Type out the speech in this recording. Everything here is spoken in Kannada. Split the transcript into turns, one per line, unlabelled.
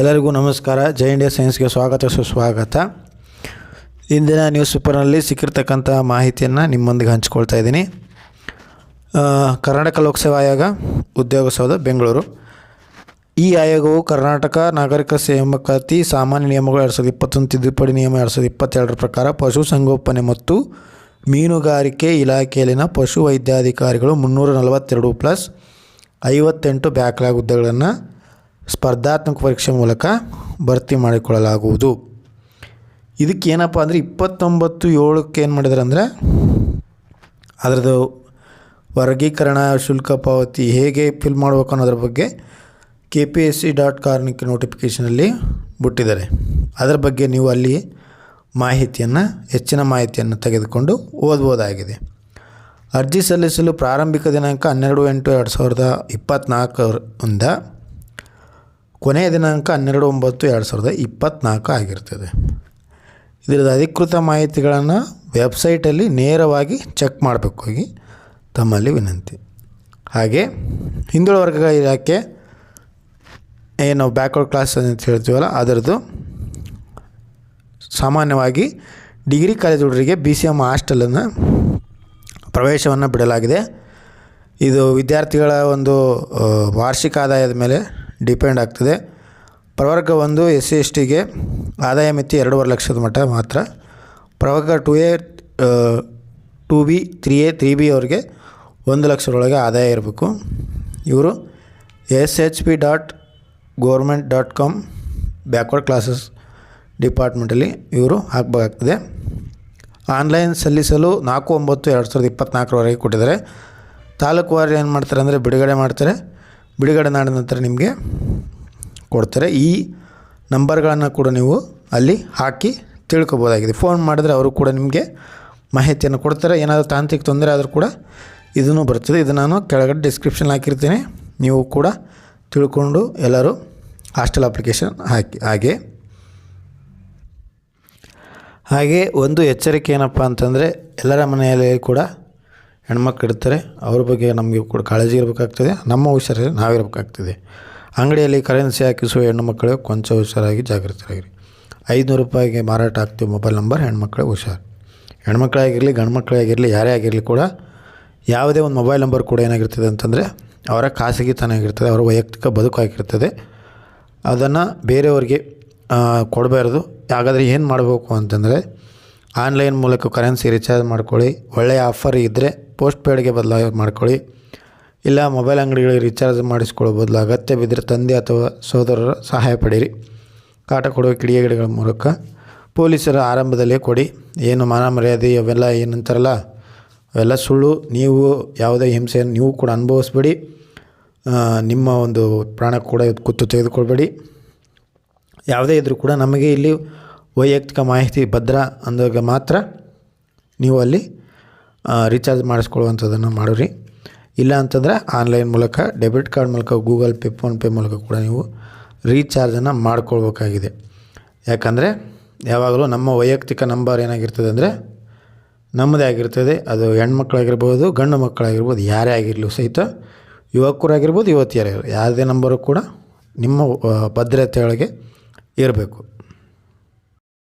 ಎಲ್ಲರಿಗೂ ನಮಸ್ಕಾರ. ಜೈ ಇಂಡಿಯಾ ಸೈನ್ಸ್ಗೆ ಸ್ವಾಗತ, ಸುಸ್ವಾಗತ. ಇಂದಿನ ನ್ಯೂಸ್ ಪೇಪರ್ನಲ್ಲಿ ಸಿಕ್ಕಿರ್ತಕ್ಕಂಥ ಮಾಹಿತಿಯನ್ನು ನಿಮ್ಮೊಂದಿಗೆ ಹಂಚ್ಕೊಳ್ತಾ ಇದ್ದೀನಿ. ಕರ್ನಾಟಕ ಲೋಕಸೇವಾ ಆಯೋಗ ಉದ್ಯೋಗ ಸೌಧ ಬೆಂಗಳೂರು. ಈ ಆಯೋಗವು ಕರ್ನಾಟಕ ನಾಗರಿಕ ನೇಮಕಾತಿ ಸಾಮಾನ್ಯ ನಿಯಮಗಳು ಎರಡು ಸಾವಿರದ ಇಪ್ಪತ್ತೊಂದು ತಿದ್ದುಪಡಿ ನಿಯಮ ಎರಡು ಸಾವಿರದ ಇಪ್ಪತ್ತೆರಡರ ಪ್ರಕಾರ ಪಶುಸಂಗೋಪನೆ ಮತ್ತು ಮೀನುಗಾರಿಕೆ ಇಲಾಖೆಯಲ್ಲಿನ ಪಶು ವೈದ್ಯಾಧಿಕಾರಿಗಳು ಮುನ್ನೂರ ನಲವತ್ತೆರಡು ಪ್ಲಸ್ ಐವತ್ತೆಂಟು ಬ್ಯಾಕ್ಲಾಗ್ ಹುದ್ದೆಗಳನ್ನು ಸ್ಪರ್ಧಾತ್ಮಕ ಪರೀಕ್ಷೆ ಮೂಲಕ ಭರ್ತಿ ಮಾಡಿಕೊಳ್ಳಲಾಗುವುದು. ಇದಕ್ಕೆ ಏನಪ್ಪ ಅಂದರೆ ಇಪ್ಪತ್ತೊಂಬತ್ತು ಏಳಕ್ಕೆ ಏನು ಮಾಡಿದ್ರೆ ಅಂದರೆ ಅದರದ್ದು ವರ್ಗೀಕರಣ ಶುಲ್ಕ ಪಾವತಿ ಹೇಗೆ ಫಿಲ್ ಮಾಡಬೇಕು ಅನ್ನೋದ್ರ ಬಗ್ಗೆ K P S C dot Karnik ನೋಟಿಫಿಕೇಷನಲ್ಲಿ ಬಿಟ್ಟಿದ್ದಾರೆ. ಅದರ ಬಗ್ಗೆ ನೀವು ಅಲ್ಲಿ ಮಾಹಿತಿಯನ್ನು, ಹೆಚ್ಚಿನ ಮಾಹಿತಿಯನ್ನು ತೆಗೆದುಕೊಂಡು ಓದ್ಬೋದಾಗಿದೆ. ಅರ್ಜಿ ಸಲ್ಲಿಸಲು ಪ್ರಾರಂಭಿಕ ದಿನಾಂಕ ಹನ್ನೆರಡು ಎಂಟು ಎರಡು ಸಾವಿರದ ಇಪ್ಪತ್ತ್ನಾಲ್ಕರಿಂದ ಕೊನೆಯ ದಿನಾಂಕ ಹನ್ನೆರಡು ಒಂಬತ್ತು ಎರಡು ಸಾವಿರದ ಇಪ್ಪತ್ತ್ನಾಲ್ಕು ಆಗಿರ್ತದೆ. ಇದರದ ಅಧಿಕೃತ ಮಾಹಿತಿಗಳನ್ನು ವೆಬ್ಸೈಟಲ್ಲಿ ನೇರವಾಗಿ ಚೆಕ್ ಮಾಡಬೇಕು. ಹೋಗಿ ತಮ್ಮಲ್ಲಿ ವಿನಂತಿ. ಹಾಗೆ ಹಿಂದುಳ ವರ್ಗಗಳ ಇಲಾಖೆ ಏನು ಬ್ಯಾಕ್ವರ್ಡ್ ಕ್ಲಾಸ್ ಅಂತ ಹೇಳ್ತೀವಲ್ಲ, ಅದರದ್ದು ಸಾಮಾನ್ಯವಾಗಿ ಡಿಗ್ರಿ ಕಾಲೇಜ್ ಹುಡುಗರಿಗೆ ಬಿ ಸಿ ಎಂ ಹಾಸ್ಟೆಲನ್ನು ಪ್ರವೇಶವನ್ನು ಬಿಡಲಾಗಿದೆ. ಇದು ವಿದ್ಯಾರ್ಥಿಗಳ ಒಂದು ವಾರ್ಷಿಕ ಆದಾಯದ ಮೇಲೆ ಡಿಪೆಂಡ್ ಆಗ್ತದೆ. ಪ್ರವರ್ಗ ಒಂದು ಎಸ್ ಸಿ ಎಸ್ ಟಿಗೆ ಆದಾಯ ಮಿತಿ ಎರಡೂವರೆ ಲಕ್ಷದ ಮಟ್ಟ ಮಾತ್ರ. ಪ್ರವರ್ಗ two A two B three A three B ಅವ್ರಿಗೆ ಒಂದು ಲಕ್ಷದೊಳಗೆ ಆದಾಯ ಇರಬೇಕು. ಇವರು S H P dot government dot com backward classes ಡಿಪಾರ್ಟ್ಮೆಂಟಲ್ಲಿ ಇವರು ಹಾಕಬೇಕಾಗ್ತದೆ. ಆನ್ಲೈನ್ ಸಲ್ಲಿಸಲು ನಾಲ್ಕು ಒಂಬತ್ತು ಎರಡು ಸಾವಿರದ ಇಪ್ಪತ್ತ್ನಾಲ್ಕರವರೆಗೆ ಕೊಟ್ಟಿದ್ದಾರೆ. ತಾಲೂಕು ವಾರು ಏನು ಮಾಡ್ತಾರೆ ಅಂದರೆ ಬಿಡುಗಡೆ ಮಾಡ್ತಾರೆ. ಬಿಡುಗಡೆ ಮಾಡಿದ ನಂತರ ನಿಮಗೆ ಕೊಡ್ತಾರೆ. ಈ ನಂಬರ್ಗಳನ್ನು ಕೂಡ ನೀವು ಅಲ್ಲಿ ಹಾಕಿ ತಿಳ್ಕೊಬೋದಾಗಿದೆ. ಫೋನ್ ಮಾಡಿದ್ರೆ ಅವರು ಕೂಡ ನಿಮಗೆ ಮಾಹಿತಿಯನ್ನು ಕೊಡ್ತಾರೆ. ಏನಾದರೂ ತಾಂತ್ರಿಕ ತೊಂದರೆ ಆದರೂ ಕೂಡ ಇದನ್ನು ಬರ್ತದೆ. ಇದು ನಾನು ಕೆಳಗಡೆ ಡಿಸ್ಕ್ರಿಪ್ಷನ್ ಹಾಕಿರ್ತೀನಿ. ನೀವು ಕೂಡ ತಿಳ್ಕೊಂಡು ಎಲ್ಲರೂ ಹಾಸ್ಟೆಲ್ ಅಪ್ಲಿಕೇಶನ್ ಹಾಕಿ, ಹಾಗೆ. ಹಾಗೆ ಒಂದು ಎಚ್ಚರಿಕೆ ಏನಪ್ಪ ಅಂತಂದರೆ ಎಲ್ಲರ ಮನೆಯಲ್ಲಿ ಕೂಡ ಹೆಣ್ಮಕ್ಳು ಇರ್ತಾರೆ, ಅವ್ರ ಬಗ್ಗೆ ನಮಗೆ ಕೂಡ ಕಾಳಜಿ ಇರಬೇಕಾಗ್ತದೆ, ನಮ್ಮ ಹುಷಾರಲ್ಲಿ ನಾವಿರಬೇಕಾಗ್ತದೆ ಅಂಗಡಿಯಲ್ಲಿ ಕರೆನ್ಸಿ ಹಾಕಿಸುವ ಹೆಣ್ಣು ಮಕ್ಕಳು ಕೊಂಚ ಹುಷಾರಾಗಿ ಜಾಗೃತರಾಗಿರಿ ಐದುನೂರು ರೂಪಾಯಿಗೆ ಮಾರಾಟ ಆಗ್ತೀವಿ ಮೊಬೈಲ್ ನಂಬರ್ ಹೆಣ್ಮಕ್ಳಿಗೆ ಹುಷಾರು. ಹೆಣ್ಮಕ್ಳಾಗಿರಲಿ ಗಂಡು ಮಕ್ಕಳಾಗಿರಲಿ ಯಾರೇ ಆಗಿರಲಿ ಕೂಡ ಯಾವುದೇ ಒಂದು ಮೊಬೈಲ್ ನಂಬರ್ ಕೂಡ ಏನಾಗಿರ್ತದೆ ಅಂತಂದರೆ ಅವರ ಖಾಸಗಿತನ ಆಗಿರ್ತದೆ, ಅವರ ವೈಯಕ್ತಿಕ ಬದುಕಾಗಿರ್ತದೆ ಅದನ್ನು ಬೇರೆಯವ್ರಿಗೆ ಕೊಡಬಾರ್ದು. ಹಾಗಾದರೆ ಏನು ಮಾಡಬೇಕು ಅಂತಂದರೆ ಆನ್ಲೈನ್ ಮೂಲಕ ಕರೆನ್ಸಿ ರಿಚಾರ್ಜ್ ಮಾಡ್ಕೊಳ್ಳಿ. ಒಳ್ಳೆಯ ಆಫರ್ ಇದ್ದರೆ ಪೋಸ್ಟ್ ಪೇಯ್ಡ್ಗೆ ಬದಲಾವಣೆ ಮಾಡ್ಕೊಳ್ಳಿ. ಇಲ್ಲ, ಮೊಬೈಲ್ ಅಂಗಡಿಗಳಿಗೆ ರಿಚಾರ್ಜ್ ಮಾಡಿಸ್ಕೊಳ್ಳೋ ಬದಲು ಅಗತ್ಯ ಬಿದ್ದರೆ ತಂದೆ ಅಥವಾ ಸೋದರರ ಸಹಾಯ ಪಡೀರಿ ಕಾಟ ಕೊಡುವ ಕಿಡಿಯಗಿಡಗಳ ಮೂಲಕ ಪೊಲೀಸರ ಆರಂಭದಲ್ಲೇ ಕೊಡಿ. ಏನು ಮಾನ ಮರ್ಯಾದೆ ಅವೆಲ್ಲ ಏನಂತಾರಲ್ಲ, ಅವೆಲ್ಲ ಸುಳ್ಳು. ನೀವು ಯಾವುದೇ ಹಿಂಸೆಯನ್ನು ನೀವು ಕೂಡ ಅನುಭವಿಸ್ಬೇಡಿ. ನಿಮ್ಮ ಒಂದು ಪ್ರಾಣ ಕೂಡ ಕುತ್ತು ತೆಗೆದುಕೊಳ್ಬೇಡಿ. ಯಾವುದೇ ಇದ್ದರೂ ಕೂಡ ನಮಗೆ ಇಲ್ಲಿ ವೈಯಕ್ತಿಕ ಮಾಹಿತಿ ಭದ್ರ ಅಂದಾಗ ಮಾತ್ರ ನೀವು ಅಲ್ಲಿ ರೀಚಾರ್ಜ್ ಮಾಡಿಸ್ಕೊಳ್ಳುವಂಥದ್ದನ್ನು ಮಾಡಿರಿ. ಇಲ್ಲ ಅಂತಂದರೆ ಆನ್ಲೈನ್ ಮೂಲಕ ಡೆಬಿಟ್ ಕಾರ್ಡ್ ಮೂಲಕ ಗೂಗಲ್ ಪೇ ಫೋನ್ಪೇ ಮೂಲಕ ಕೂಡ ನೀವು ರೀಚಾರ್ಜನ್ನು ಮಾಡ್ಕೊಳ್ಬೇಕಾಗಿದೆ. ಯಾಕಂದರೆ ಯಾವಾಗಲೂ ನಮ್ಮ ವೈಯಕ್ತಿಕ ನಂಬರ್ ಏನಾಗಿರ್ತದೆ ಅಂದರೆ ನಮ್ಮದೇ ಆಗಿರ್ತದೆ. ಅದು ಹೆಣ್ಮಕ್ಳಾಗಿರ್ಬೋದು, ಗಂಡು ಮಕ್ಕಳಾಗಿರ್ಬೋದು, ಯಾರೇ ಆಗಿರಲಿ ಸಹಿತ ಯುವಕರಾಗಿರ್ಬೋದು ಯುವತಿಯರಾಗಿರ್ಬೋದು ಯಾವುದೇ ನಂಬರು ಕೂಡ ನಿಮ್ಮ ಭದ್ರತೆಯೊಳಗೆ ಇರಬೇಕು.